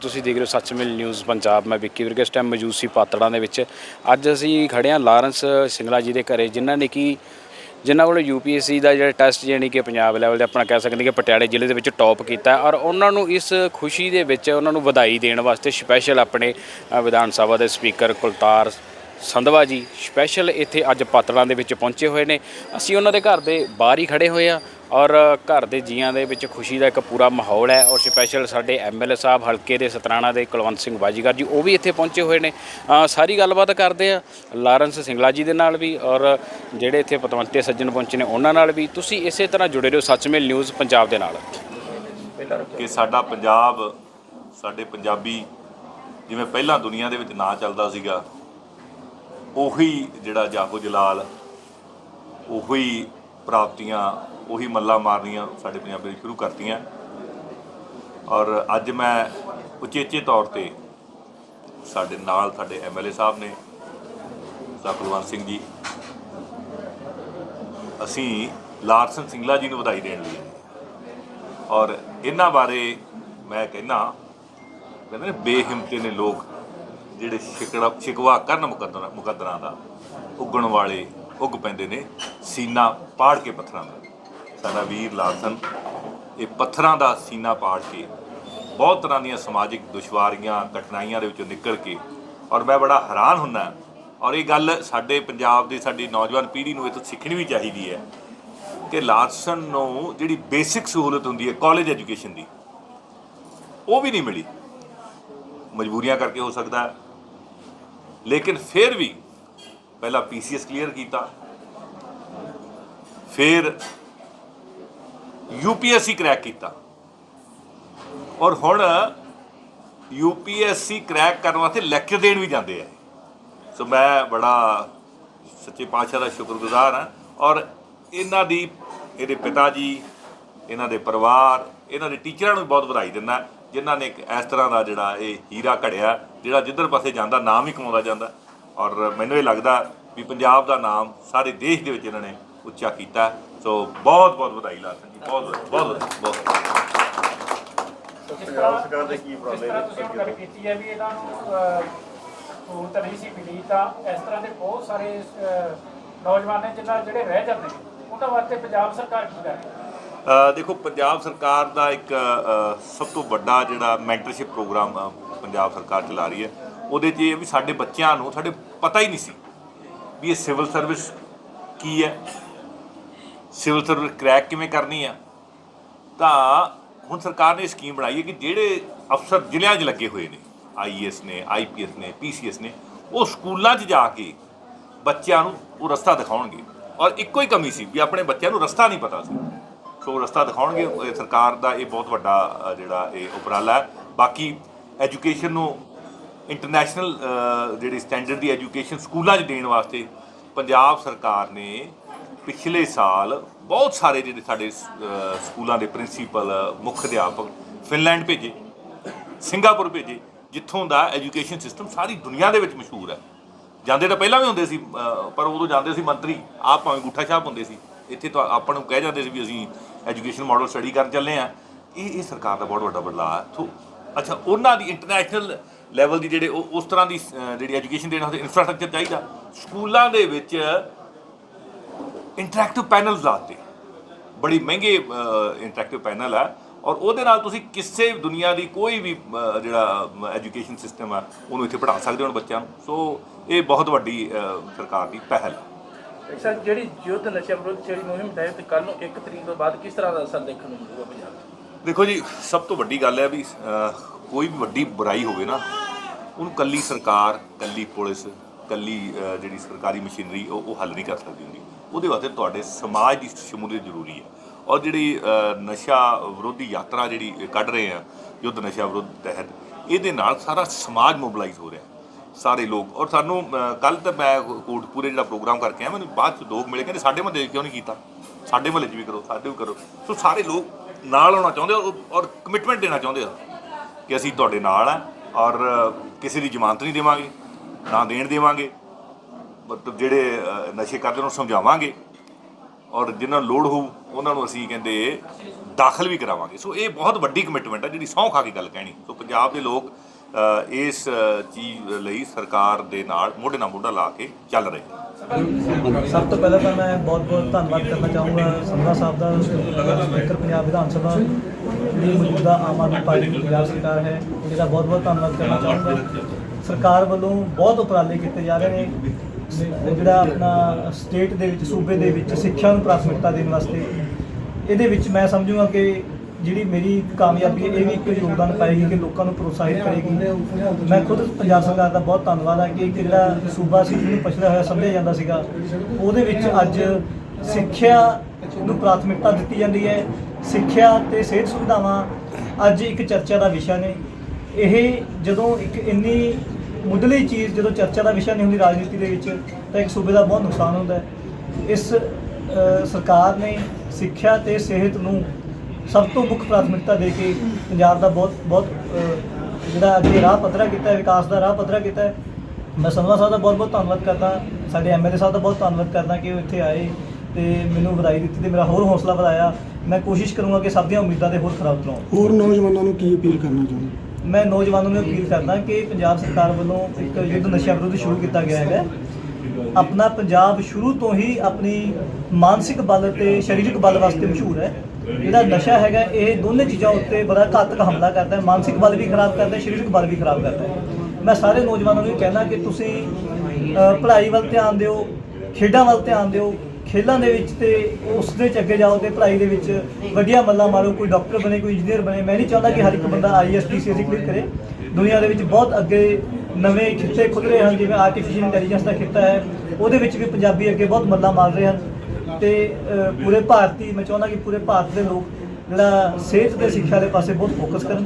ਤੁਸੀਂ ਦੇਖ ਰਹੇ ਹੋ ਸੱਚਮਿਲ ਨਿਊਜ਼ ਪੰਜਾਬ। ਮੈਂ ਵਿੱਕੀ ਵਿਰਗ ਇਸ ਟਾਈਮ ਮੌਜੂਦ ਸੀ ਪਾਤੜਾਂ ਦੇ ਵਿੱਚ। ਅੱਜ ਅਸੀਂ ਖੜੇ ਹਾਂ ਲਾਰੈਂਸ ਸਿੰਗਲਾ ਜੀ ਦੇ ਘਰੇ, ਜਿਨ੍ਹਾਂ ਨੇ ਕਿ, ਜਿਨ੍ਹਾਂ ਕੋਲ ਯੂਪੀਐਸਸੀ ਦਾ ਜਿਹੜਾ ਟੈਸਟ ਜਾਣੀ ਕਿ ਪੰਜਾਬ ਲੈਵਲ ਦੇ ਆਪਣਾ ਕਹਿ ਸਕਦੇ ਕਿ ਪਟਿਆਲੇ ਜ਼ਿਲ੍ਹੇ ਦੇ ਵਿੱਚ ਟੌਪ ਕੀਤਾ ਔਰ ਉਹਨਾਂ ਨੂੰ ਇਸ ਖੁਸ਼ੀ ਦੇ ਵਿੱਚ ਉਹਨਾਂ ਨੂੰ ਵਧਾਈ ਦੇਣ ਵਾਸਤੇ ਸਪੈਸ਼ਲ ਆਪਣੇ ਵਿਧਾਨ ਸਭਾ ਦੇ ਸਪੀਕਰ ਕੁਲਤਾਰ ਸੰਧਵਾ ਜੀ ਸਪੈਸ਼ਲ ਇੱਥੇ ਅੱਜ ਪਾਤੜਾਂ ਦੇ ਵਿੱਚ ਪਹੁੰਚੇ ਹੋਏ ਨੇ। ਅਸੀਂ ਉਹਨਾਂ ਦੇ ਘਰ ਦੇ ਬਾਹਰ ਹੀ ਖੜੇ ਹੋਏ ਆ ਔਰ ਘਰ ਦੇ ਜੀਆਂ ਦੇ ਵਿੱਚ ਖੁਸ਼ੀ ਦਾ ਇੱਕ ਪੂਰਾ ਮਾਹੌਲ ਹੈ ਔਰ ਸਪੈਸ਼ਲ ਸਾਡੇ ਐਮਐਲਏ ਸਾਹਿਬ ਹਲਕੇ ਦੇ ਸਤਰਾਣਾ ਦੇ ਕੁਲਵੰਤ ਸਿੰਘ ਬਾਜੀਗਰ ਜੀ ਉਹ ਵੀ ਇੱਥੇ ਪਹੁੰਚੇ ਹੋਏ ਨੇ। ਅ, ਸਾਰੀ ਗੱਲਬਾਤ ਕਰਦੇ ਆ। ਲਾਰੈਂਸ ਸਿੰਗਲਾ ਜੀ ਦੇ ਨਾਲ ਵੀ ਔਰ ਜਿਹੜੇ ਇੱਥੇ ਪਤਵੰਤੇ ਸੱਜਣ ਪਹੁੰਚੇ ਨੇ ਉਹਨਾਂ ਨਾਲ ਵੀ। ਤੁਸੀਂ ਇਸੇ ਤਰ੍ਹਾਂ ਜੁੜੇ ਰਹੋ ਸੱਚਮੇਲ ਨਿਊਜ਼ ਪੰਜਾਬ ਦੇ ਨਾਲ। ਕਿ ਸਾਡਾ ਪੰਜਾਬ ਸਾਡੇ ਪੰਜਾਬੀ ਜਿਵੇਂ ਪਹਿਲਾਂ ਦੁਨੀਆ ਦੇ ਵਿੱਚ ਨਾਂ ਚੱਲਦਾ ਸੀਗਾ ਉਹੀ ਜਿਹੜਾ ਜਾਹੋ ਜਲਾਲ ਉਹੀ ਪ੍ਰਾਪਤੀਆਂ ਉਹੀ ਮੱਲਾ ਮਾਰਨੀਆਂ ਸਾਡੇ ਪੰਜਾਬੀ ਨੇ ਸ਼ੁਰੂ ਕਰਤੀਆਂ। ਔਰ ਅੱਜ ਮੈਂ ਉਚੇਚੇ ਤੌਰ ਤੇ ਸਾਡੇ ਨਾਲ ਸਾਡੇ ਐਮਐਲਏ ਸਾਹਿਬ ਨੇ ਕੁਲਵੰਤ ਸਿੰਘ ਜੀ, ਅਸੀਂ ਲਾਰਸਨ ਸਿੰਗਲਾ ਜੀ ਨੂੰ ਵਧਾਈ ਦੇਣ ਲਈ ਔਰ ਇਹਨਾਂ ਬਾਰੇ ਮੈਂ ਕਹਿੰਦਾ, ਕਹਿੰਦੇ ਨੇ ਬੇਹਿੰਮਤੇ ਨੇ ਲੋਕ ਜਿਹੜੇ ਸ਼ਿਕੜਾ ਸ਼ਿਕਵਾ ਕਰਨ ਮੁਕੱਦਰਾਂ ਮੁਕੱਦਰਾਂ ਦਾ, ਉੱਗਣ ਵਾਲੇ ਉੱਗ ਪੈਂਦੇ ਨੇ, ਸੀਨਾ ਪਾੜ ਕੇ ਪੱਥਰਾਂ ਦਾ। ਸਾਡਾ ਵੀਰ ਲਾਲਸਨ, ਇਹ ਪੱਥਰਾਂ ਦਾ ਸੀਨਾ ਪਾੜ ਕੇ ਬਹੁਤ ਤਰ੍ਹਾਂ ਦੀਆਂ ਸਮਾਜਿਕ ਦੁਸ਼ਵਾਰੀਆਂ, ਕਠਿਨਾਈਆਂ ਦੇ ਵਿੱਚੋਂ ਨਿਕਲ ਕੇ ਔਰ ਮੈਂ ਬੜਾ ਹੈਰਾਨ ਹੁੰਦਾ ਔਰ ਇਹ ਗੱਲ ਸਾਡੇ ਪੰਜਾਬ ਦੀ, ਸਾਡੀ ਨੌਜਵਾਨ ਪੀੜ੍ਹੀ ਨੂੰ ਇਹ ਤੋਂ ਸਿੱਖਣੀ ਵੀ ਚਾਹੀਦੀ ਹੈ ਕਿ ਲਾਰਸਨ ਨੂੰ ਜਿਹੜੀ ਬੇਸਿਕ ਸਹੂਲਤ ਹੁੰਦੀ ਹੈ ਕਾਲਜ ਐਜੂਕੇਸ਼ਨ ਦੀ, ਉਹ ਵੀ ਨਹੀਂ ਮਿਲੀ। ਮਜਬੂਰੀਆਂ ਕਰਕੇ ਹੋ ਸਕਦਾ ਲੇਕਿਨ ਫਿਰ ਵੀ ਪਹਿਲਾਂ ਪੀਸੀਐਸ ਕਲੀਅਰ ਕੀਤਾ। ਫਿਰ ਯੂਪੀਐਸਸੀ ਕਰੈਕ ਕੀਤਾ। ਔਰ ਹੁਣ ਯੂਪੀਐਸਸੀ ਕਰੈਕ ਕਰਨ ਵਾਸਤੇ ਲੈਕਚਰ ਦੇਣ ਵੀ ਜਾਂਦੇ ਆ। ਸੋ ਮੈਂ ਬੜਾ ਸੱਚੇ ਪਾਤਸ਼ਾਹ ਦਾ ਸ਼ੁਕਰਗੁਜ਼ਾਰ ਹਾਂ। ਔਰ ਇਹਨਾਂ ਦੀ, ਇਹਦੇ ਪਿਤਾ ਜੀ, ਇਹਨਾਂ ਦੇ ਪਰਿਵਾਰ, ਇਹਨਾਂ ਦੇ ਟੀਚਰਾਂ ਨੂੰ ਵੀ ਬਹੁਤ ਵਧਾਈ ਦਿੰਦਾ ਜਿਨ੍ਹਾਂ ਨੇ ਇੱਕ ਇਸ ਤਰ੍ਹਾਂ ਦਾ ਜਿਹੜਾ ਇਹ ਹੀਰਾ ਘੜਿਆ, ਜਿਹੜਾ ਜਿੱਧਰ ਪਾਸੇ ਜਾਂਦਾ, ਨਾਮ ਹੀ ਕਮਾਉਂਦਾ ਜਾਂਦਾ। ਔਰ ਮੈਨੂੰ ਇਹ ਲੱਗਦਾ ਵੀ ਪੰਜਾਬ ਦਾ ਨਾਮ ਸਾਰੇ ਦੇਸ਼ ਦੇ ਵਿੱਚ ਇਹਨਾਂ ਨੇ ਉੱਚਾ ਕੀਤਾ। ਸੋ ਬਹੁਤ ਬਹੁਤ ਵਧਾਈ ਲਾਸਨ ਜੀ। ਬਹੁਤ ਬਹੁਤ ਬਹੁਤ ਬਹੁਤ ਪੰਜਾਬ ਸਰਕਾਰ ਦੇ ਕੀ ਉਪਰਾਲੇ ਨੇ ਤੁਸੀਂ ਹੁਣ ਗੱਲ ਕੀਤੀ ਹੈ ਵੀ ਇਹਨਾਂ ਨੂੰ ਅਹ, ਸਹੂਲਤ ਨਹੀਂ ਸੀ ਮਿਲੀ ਤਾਂ ਇਸ ਤਰ੍ਹਾਂ ਦੇ ਬਹੁਤ ਸਾਰੇ ਅਹ, ਨੌਜਵਾਨ ਨੇ ਜਿਨ੍ਹਾਂ ਜਿਹੜੇ ਰਹਿ ਜਾਂਦੇ ਨੇ ਉਹਨਾਂ ਵਾਸਤੇ ਪੰਜਾਬ ਸਰਕਾਰ ਕੀ ਕਰ ਰਹੀ ਹੈ? ਅ, ਦੇਖੋ ਪੰਜਾਬ ਸਰਕਾਰ ਦਾ ਇੱਕ ਸਭ ਤੋਂ ਵੱਡਾ ਜਿਹੜਾ ਮੈਂਟਰਸ਼ਿਪ ਪ੍ਰੋਗਰਾਮ ਪੰਜਾਬ ਸਰਕਾਰ ਚਲਾ ਰਹੀ ਹੈ। ਉਹਦੇ 'ਚ ਇਹ ਵੀ ਸਾਡੇ ਬੱਚਿਆਂ ਨੂੰ ਸਾਡੇ ਪਤਾ ਹੀ ਨਹੀਂ ਸੀ ਵੀ ਇਹ ਸਿਵਲ ਸਰਵਿਸ ਕੀ ਹੈ। ਸਿਵਲ ਸਰਵਿਸ ਕਰੈਕ ਕਿਵੇਂ ਕਰਨੀ ਆ। ਤਾਂ ਹੁਣ ਸਰਕਾਰ ਨੇ ਸਕੀਮ ਬਣਾਈ ਹੈ ਕਿ ਜਿਹੜੇ ਅਫਸਰ ਜ਼ਿਲ੍ਹਿਆਂ 'ਚ ਲੱਗੇ ਹੋਏ ਨੇ ਆਈਐਸ ਨੇ ਆਈਪੀਐਸ ਨੇ ਪੀਸੀਐਸ ਨੇ, ਉਹ ਸਕੂਲਾਂ 'ਚ ਜਾ ਕੇ ਬੱਚਿਆਂ ਨੂੰ ਉਹ ਰਸਤਾ ਦਿਖਾਉਣਗੇ। ਔਰ ਇੱਕੋ ਹੀ ਕਮੀ ਸੀ ਵੀ ਆਪਣੇ ਬੱਚਿਆਂ ਨੂੰ ਰਸਤਾ ਨਹੀਂ ਪਤਾ ਸੀ। ਸੋ ਰਸਤਾ ਦਿਖਾਉਣਗੇ ਸਰਕਾਰ ਦਾ ਇਹ ਬਹੁਤ ਵੱਡਾ ਜਿਹੜਾ ਇਹ ਉਪਰਾਲਾ ਹੈ। ਬਾਕੀ ਐਜੂਕੇਸ਼ਨ ਨੂੰ ਇੰਟਰਨੈਸ਼ਨਲ ਜਿਹੜੀ ਸਟੈਂਡਰਡ ਦੀ ਐਜੂਕੇਸ਼ਨ ਸਕੂਲਾਂ 'ਚ ਦੇਣ ਵਾਸਤੇ ਪੰਜਾਬ ਸਰਕਾਰ ਨੇ ਪਿਛਲੇ ਸਾਲ ਬਹੁਤ ਸਾਰੇ ਜਿਹੜੇ ਸਾਡੇ ਸਕੂਲਾਂ ਦੇ ਪ੍ਰਿੰਸੀਪਲ ਮੁੱਖ ਅਧਿਆਪਕ ਫਿਨਲੈਂਡ ਭੇਜੇ, ਸਿੰਗਾਪੁਰ ਭੇਜੇ, ਜਿੱਥੋਂ ਦਾ ਐਜੂਕੇਸ਼ਨ ਸਿਸਟਮ ਸਾਰੀ ਦੁਨੀਆ ਦੇ ਵਿੱਚ ਮਸ਼ਹੂਰ ਹੈ। ਜਾਂਦੇ ਤਾਂ ਪਹਿਲਾਂ ਵੀ ਹੁੰਦੇ ਸੀ ਪਰ ਉਦੋਂ ਜਾਂਦੇ ਸੀ ਮੰਤਰੀ, ਆਪ ਭਾਵੇਂ ਗੁੱਠਾ ਸ਼ਾਹ ਹੁੰਦੇ ਸੀ। ਇੱਥੇ ਤਾਂ ਆਪਾਂ ਨੂੰ ਕਹਿ ਜਾਂਦੇ ਸੀ ਵੀ ਅਸੀਂ ਐਜੂਕੇਸ਼ਨ ਮਾਡਲ ਸਟੱਡੀ ਕਰਨ ਚੱਲੇ ਆ ਇਹ ਇਹ ਸਰਕਾਰ ਦਾ ਬਹੁਤ ਵੱਡਾ ਬਦਲਾਅ ਹੈ। ਸੋ ਅੱਛਾ, ਉਹਨਾਂ ਦੀ ਇੰਟਰਨੈਸ਼ਨਲ ਲੈਵਲ ਦੀ ਜਿਹੜੇ ਉਹ- ਉਸ ਤਰ੍ਹਾਂ ਦੀ ਜਿਹੜੀ ਐਜੂਕੇਸ਼ਨ ਦੇਣ ਵਾਸਤੇ ਇਨਫਰਾਸਟ੍ਰਕਚਰ ਚਾਹੀਦਾ। ਸਕੂਲਾਂ ਦੇ ਵਿੱਚ ਇੰਟਰੈਕਟਿਵ ਪੈਨਲਸ ਲਾਤੇ। ਬੜੀ ਮਹਿੰਗੇ ਇੰਟਰੈਕਟਿਵ ਪੈਨਲ ਹੈ ਔਰ ਉਹਦੇ ਨਾਲ ਤੁਸੀਂ ਕਿਸੇ ਦੁਨੀਆ ਦੀ ਕੋਈ ਵੀ ਜਿਹੜਾ ਐਜੂਕੇਸ਼ਨ ਸਿਸਟਮ ਹੈ ਉਹਨੂੰ ਇੱਥੇ ਪੜ੍ਹਾ ਸਕਦੇ ਹੋ ਬੱਚਿਆਂ ਨੂੰ। ਸੋ ਇਹ ਬਹੁਤ ਵੱਡੀ ਸਰਕਾਰ ਦੀ ਪਹਿਲ ਹੈ ਸਰ, ਜਿਹੜੀ ਯੁੱਧ ਨਸ਼ਾ ਵਿਰੁੱਧ ਜਿਹੜੀ ਮੁਹਿੰਮ ਤਹਿਤ ਕੱਲ ਨੂੰ 1 ਤਰੀਕ ਤੋਂ ਬਾਅਦ ਕਿਸ ਤਰ੍ਹਾਂ ਦਾ ਅਸਰ ਦੇਖਣ ਨੂੰ ਮਿਲੂਗਾ ਪੰਜਾਬ 'ਚ? ਦੇਖੋ ਜੀ, ਸਭ ਤੋਂ ਵੱਡੀ ਗੱਲ ਹੈ ਵੀ ਕੋਈ ਵੀ ਵੱਡੀ ਬੁਰਾਈ ਹੋਵੇ ਨਾ, ਉਹਨੂੰ ਕੱਲੀ ਸਰਕਾਰ, ਕੱਲੀ ਪੁਲਿਸ, ਕੱਲੀ ਜਿਹੜੀ ਸਰਕਾਰੀ ਮਸ਼ੀਨਰੀ, ਉਹ ਉਹ ਹੱਲ ਨਹੀਂ ਕਰ ਸਕਦੀ ਹੁੰਦੀ। ਉਹਦੇ ਵਾਸਤੇ ਤੁਹਾਡੇ ਸਮਾਜ ਦੀ ਸ਼ਮੂਲੀਅਤ ਜ਼ਰੂਰੀ ਹੈ। ਔਰ ਜਿਹੜੀ ਨਸ਼ਾ ਵਿਰੋਧੀ ਯਾਤਰਾ ਜਿਹੜੀ ਕੱਢ ਰਹੇ ਆ, ਯੁੱਧ ਨਸ਼ਾ ਵਿਰੁੱਧ ਤਹਿਤ, ਇਹਦੇ ਨਾਲ ਸਾਰਾ ਸਮਾਜ ਮੋਬਿਲਾਈਜ਼ ਹੋ ਰਿਹਾ ਸਾਰੇ ਲੋਕ। ਔਰ ਸਾਨੂੰ ਕੱਲ ਤਾਂ ਮੈਂ ਕੋਟਪੂਰੇ ਜਿਹੜਾ ਪ੍ਰੋਗਰਾਮ ਕਰਕੇ ਆਇਆ, ਮੈਨੂੰ ਬਾਅਦ ਚ ਲੋਕ ਮਿਲੇ, ਕਹਿੰਦੇ ਸਾਡੇ ਮਹੱਲੇ 'ਚ ਕਿਉਂ ਨਹੀਂ ਕੀਤਾ? ਸਾਡੇ ਮਹੱਲੇ 'ਚ ਵੀ ਕਰੋ, ਸਾਡੇ ਵੀ ਕਰੋ। ਸੋ ਸਾਰੇ ਲੋਕ ਨਾਲ ਆਉਣਾ ਚਾਹੁੰਦੇ ਆ ਔਰ- ਕਮਿਟਮੈਂਟ ਦੇਣਾ ਚਾਹੁੰਦੇ ਆ ਕਿ ਅਸੀਂ ਤੁਹਾਡੇ ਨਾਲ ਆ ਔਰ ਕਿਸੇ ਦੀ ਜ਼ਮਾਨਤ ਨਹੀਂ ਦੇਵਾਂਗੇ, ਨਾ ਦੇਣ ਦੇਵਾਂਗੇ, ਮਤਲਬ ਜਿਹੜੇ ਨਸ਼ੇ ਕਰਦੇ ਉਹਨਾਂ ਨੂੰ ਸਮਝਾਵਾਂਗੇ ਔਰ ਜਿਨ੍ਹਾਂ ਨੂੰ ਲੋੜ ਹੋਊ ਉਹਨਾਂ ਨੂੰ ਅਸੀਂ ਕਹਿੰਦੇ ਦਾਖਲ ਵੀ ਕਰਾਵਾਂਗੇ। ਸੋ ਇਹ ਬਹੁਤ ਵੱਡੀ ਕਮਿਟਮੈਂਟ ਹੈ ਜਿਹੜੀ ਸਹੁੰ ਖਾ ਕੇ ਗੱਲ ਕਹਿਣੀ। ਸੋ ਪੰਜਾਬ ਦੇ ਲੋਕ ਇਸ ਚੀਜ਼ ਲਈ ਸਰਕਾਰ ਦੇ ਨਾਲ ਮੋਢੇ ਨਾਲ ਮੋਢਾ ਲਾ ਕੇ ਚੱਲ ਰਹੇ। ਨੇ ਸਭ ਤੋਂ ਪਹਿਲਾਂ ਤਾਂ ਮੈਂ ਬਹੁਤ-ਬਹੁਤ ਧੰਨਵਾਦ ਕਰਨਾ ਚਾਹੂੰਗਾ ਸੰਧਾ ਸਾਹਿਬ ਦਾ, ਸਪੀਕਰ ਪੰਜਾਬ ਵਿਧਾਨ ਸਭਾ ਦੀ ਮੌਜੂਦਾ ਆਮ ਆਦਮੀ ਪਾਰਟੀ ਦੀ ਪੰਜਾਬ ਸਰਕਾਰ ਹੈ। ਇਹਦਾ ਬਹੁਤ-ਬਹੁਤ ਧੰਨਵਾਦ ਕਰਨਾ ਚਾਹੂੰਗਾ। ਸਰਕਾਰ ਵੱਲੋਂ ਬਹੁਤ ਉਪਰਾਲੇ ਕੀਤੇ ਜਾ ਰਹੇ ਨੇ। ਜਿਹੜਾ ਆਪਣਾ ਸਟੇਟ ਦੇ ਵਿੱਚ, ਸੂਬੇ ਦੇ ਵਿੱਚ ਸਿੱਖਿਆ ਨੂੰ ਪ੍ਰਾਥਮਿਕਤਾ ਦੇਣ ਵਾਸਤੇ, ਇਹਦੇ ਵਿੱਚ ਮੈਂ ਸਮਝੂਗਾ ਕਿ ਜਿਹੜੀ ਮੇਰੀ ਕਾਮਯਾਬੀ ਇਹ ਵੀ ਇੱਕ ਯੋਗਦਾਨ ਪਾਏਗੀ ਕਿ ਲੋਕਾਂ ਨੂੰ ਪ੍ਰੋਤਸਾਹਿਤ ਕਰੇਗੀ। ਮੈਂ ਖੁਦ ਪੰਜਾਬ ਸਰਕਾਰ ਦਾ ਬਹੁਤ ਧੰਨਵਾਦ ਹੈ ਕਿ ਇੱਕ ਜਿਹੜਾ ਸੂਬਾ ਸੀ, ਜਿਹਨੂੰ ਪਛੜਿਆ ਹੋਇਆ ਸਮਝਿਆ ਜਾਂਦਾ ਸੀਗਾ, ਉਹਦੇ ਵਿੱਚ ਅੱਜ ਸਿੱਖਿਆ ਨੂੰ ਪ੍ਰਾਥਮਿਕਤਾ ਦਿੱਤੀ ਜਾਂਦੀ ਹੈ, ਸਿੱਖਿਆ ਤੇ ਸਿਹਤ ਸੁਵਿਧਾਵਾਂ ਅੱਜ ਇੱਕ ਚਰਚਾ ਦਾ ਵਿਸ਼ਾ ਨੇ। ਇਹ ਜਦੋਂ ਇੱਕ ਇੰਨੀ ਮੁੱਢਲੀ ਚੀਜ਼, ਜਦੋਂ ਚਰਚਾ ਦਾ ਵਿਸ਼ਾ ਨਹੀਂ ਹੁੰਦੀ ਰਾਜਨੀਤੀ ਦੇ ਵਿੱਚ, ਤਾਂ ਇੱਕ ਸੂਬੇ ਦਾ ਬਹੁਤ ਨੁਕਸਾਨ ਹੁੰਦਾ ਹੈ। ਇਸ ਸਰਕਾਰ ਨੇ ਸਿੱਖਿਆ ਤੇ ਸਿਹਤ ਨੂੰ ਸਭ ਤੋਂ ਮੁੱਖ ਪ੍ਰਾਥਮਿਕਤਾ ਦੇ ਕੇ ਪੰਜਾਬ ਦਾ ਬਹੁਤ ਬਹੁਤ ਜਿਹੜਾ ਅੱਗੇ ਰਾਹ ਪੱਧਰਾ ਕੀਤਾ ਹੈ ਵਿਕਾਸ ਦਾ ਰਾਹ ਪੱਧਰਾ ਕੀਤਾ ਹੈ ਮੈਂ ਸੰਧਵਾ ਸਾਹਿਬ ਦਾ ਬਹੁਤ ਬਹੁਤ ਧੰਨਵਾਦ ਕਰਦਾ ਸਾਡੇ ਐਮਐਲਏ ਸਾਹਿਬ ਦਾ ਬਹੁਤ ਧੰਨਵਾਦ ਕਰਦਾ ਕਿ ਉਹ ਇੱਥੇ ਆਏ ਤੇ ਮੈਨੂੰ ਵਧਾਈ ਦਿੱਤੀ ਤੇ ਮੇਰਾ ਹੋਰ ਹੌਸਲਾ ਵਧਾਇਆ। ਮੈਂ ਕੋਸ਼ਿਸ਼ ਕਰੂੰਗਾ ਕਿ ਸਭ ਦੀਆਂ ਉਮੀਦਾਂ ਦੇ ਹੋਰ ਖਰਾ ਉਤਰਾਂ। ਹੋਰ ਨੌਜਵਾਨਾਂ ਨੂੰ ਕੀ ਅਪੀਲ ਕਰਨਾ ਚਾਹੁੰਦੇ ਮੈਂ ਨੌਜਵਾਨਾਂ ਨੂੰ ਅਪੀਲ ਕਰਦਾ ਕਿ ਪੰਜਾਬ ਸਰਕਾਰ ਵੱਲੋਂ ਇੱਕ ਯੁੱਧ ਨਸ਼ਾ ਵਿਰੁੱਧ ਸ਼ੁਰੂ ਕੀਤਾ ਗਿਆ ਹੈਗਾ। ਆਪਣਾ ਪੰਜਾਬ ਸ਼ੁਰੂ ਤੋਂ ਹੀ ਆਪਣੀ ਮਾਨਸਿਕ ਬਲ ਤੇ ਸਰੀਰਕ ਬਲ ਵਾਸਤੇ ਮਸ਼ਹੂਰ ਹੈ। ਜਿਹੜਾ ਨਸ਼ਾ ਹੈਗਾ, ਇਹ ਦੋਨੇ ਚੀਜ਼ਾਂ ਉੱਤੇ ਬੜਾ ਘਾਤਕ ਹਮਲਾ ਕਰਦਾ ਹੈ, ਮਾਨਸਿਕ ਬਲ ਵੀ ਖਰਾਬ ਕਰਦਾ ਹੈ, ਸਰੀਰਕ ਬਲ ਵੀ ਖਰਾਬ ਕਰਦਾ ਹੈ। ਮੈਂ ਸਾਰੇ ਨੌਜਵਾਨਾਂ ਨੂੰ ਇਹ ਕਹਿਣਾ ਕਿ ਤੁਸੀਂ ਪੜ੍ਹਾਈ ਵੱਲ ਧਿਆਨ ਦਿਓ, ਖੇਡਾਂ ਵੱਲ ਧਿਆਨ ਦਿਓ, ਖੇਡਾਂ ਦੇ ਵਿੱਚ ਤੇ ਉਸ ਦੇ ਚ ਅੱਗੇ ਜਾਓ ਤੇ ਪੜ੍ਹਾਈ ਦੇ ਵਿੱਚ ਵਧੀਆ ਮੱਲਾ ਮਾਰੋ, ਕੋਈ ਡਾਕਟਰ ਬਣੇ, ਕੋਈ ਇੰਜੀਨੀਅਰ ਬਣੇ। ਮੈਂ ਨਹੀਂ ਚਾਹੁੰਦਾ ਕਿ ਹਰ ਇੱਕ ਬੰਦਾ ਆਈਐਸ ਪੀਸੀਐਸ ਕਲੀਅਰ ਕਰੇ। ਦੁਨੀਆ ਦੇ ਵਿੱਚ ਬਹੁਤ ਅੱਗੇ ਨਵੇਂ ਖਿੱਤੇ ਖੁੱਲ ਰਹੇ ਹਨ, ਜਿਵੇਂ ਆਰਟੀਫੀਸ਼ੀਅਲ ਇੰਟੈਲੀਜੈਂਸ ਦਾ ਖਿੱਤਾ ਹੈ, ਉਹਦੇ ਵਿੱਚ ਵੀ ਪੰਜਾਬੀ ਅੱਗੇ ਬਹੁਤ ਮੱਲਾ ਮਾਰ ਰਹੇ ਹਨ। ਤੇ ਅ, ਪੂਰੇ ਭਾਰਤੀ ਮੈਂ ਚਾਹੁੰਦਾ ਕਿ ਪੂਰੇ ਭਾਰਤ ਦੇ ਲੋਕ ਜਿਹੜਾ ਸਿਹਤ ਤੇ ਸਿੱਖਿਆ ਦੇ ਪਾਸੇ ਬਹੁਤ ਫੋਕਸ ਕਰਨ।